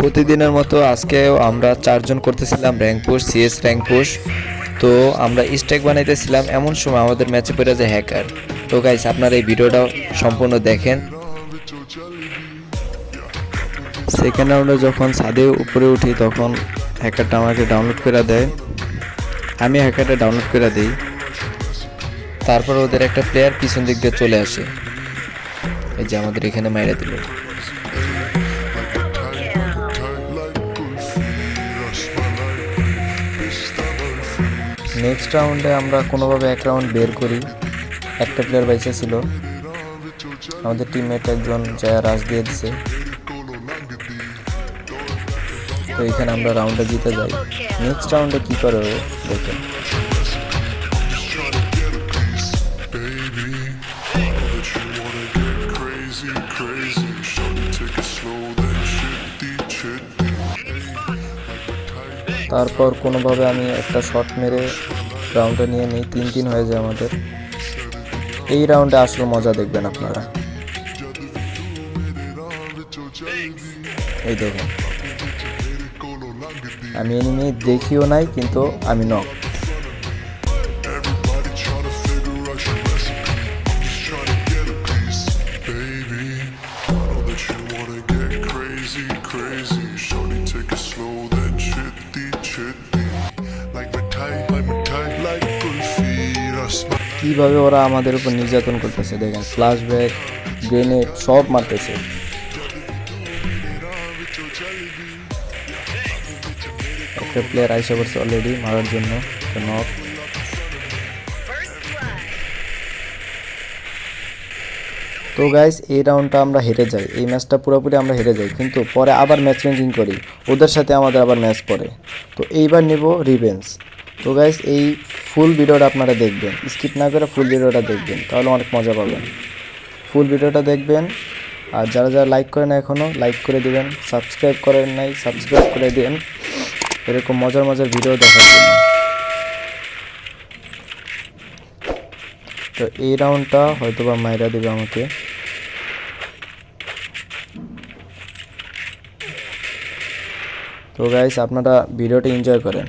প্রতিদিনের মতো আজকেও আমরা চারজন করতেছিলাম rank push CS rank push. তো আমরা স্ট্যাক বানাইতেছিলাম এমন সময় আমাদের ম্যাচে পড়ে যায় হ্যাকার। তো গাইস আপনারা এই ভিডিওটা সম্পূর্ণ দেখেন। সেকেন্ড রাউন্ডে যখন ছাদে উপরে উঠি তখন হ্যাকারটা আমাকে ডাউনলোড করে দেয়। আমি হ্যাকারটা ডাউনলোড করে দিই। তারপর ওদের একটা প্লেয়ার পিছন দিক দিয়ে চলে আসে। এই যে আমাদের এখানে মাইরা দিল। নেক্সট রাউন্ডে আমরা কোনোভাবে এক রাউন্ড বের করি। একটা প্লেয়ার বাইসে ছিল। আমাদের টিমমেট একজন যা রাশ দিয়ে দিছে। তো এখানে আমরা রাউন্ডে জিতে যাই। নেক্সট রাউন্ডে কি করে দেখেন তারপর কোনোভাবে আমি একটা শট মেরে রাউন্ডে নিয়ে নিই। তিন তিন হয়ে যায় আমাদের। এই রাউন্ডে আসলে মজা দেখবেন আপনারা। এই দেখুন। আমি এনে নিয়ে দেখিও নাই কিন্তু আমি ন Crazy, কীভাবে ওরা আমাদের উপর নির্যাতন করতেছে, দেখেন ফ্ল্যাশব্যাক গ্রেনেড সব মারতেছে। একটা প্লেয়ার আইসা করছে অলরেডি মারার জন্য নক তো গাইস এই রাউন্ডটা আমরা হেরে যাই। এই ম্যাচটা পুরোপুরি আমরা হেরে যাই, কিন্তু পরে আবার ম্যাচ চেঞ্জিং করি। ওদের সাথে আমাদের আবার ম্যাচ পড়ে। তো এইবার নেব রিভেন্স তো গাইস এই ফুল ভিডিওটা আপনারা দেখবেন। স্কিপ না করে ফুল ভিডিওটা দেখবেন, তাহলে অনেক মজা পাবেন। ফুল ভিডিওটা দেখবেন, আর যারা যারা লাইক করেন এখনও লাইক করে দেবেন। সাবস্ক্রাইব করেন নাই সাবস্ক্রাইব করে দিন। এরকম মজার মজার ভিডিও দেখার জন্য। তো এই রাউন্ডটা হয়তো বা মাইরা দেবে আমাকে। তো গাইস আপনারা ভিডিওটা এনজয় করেন।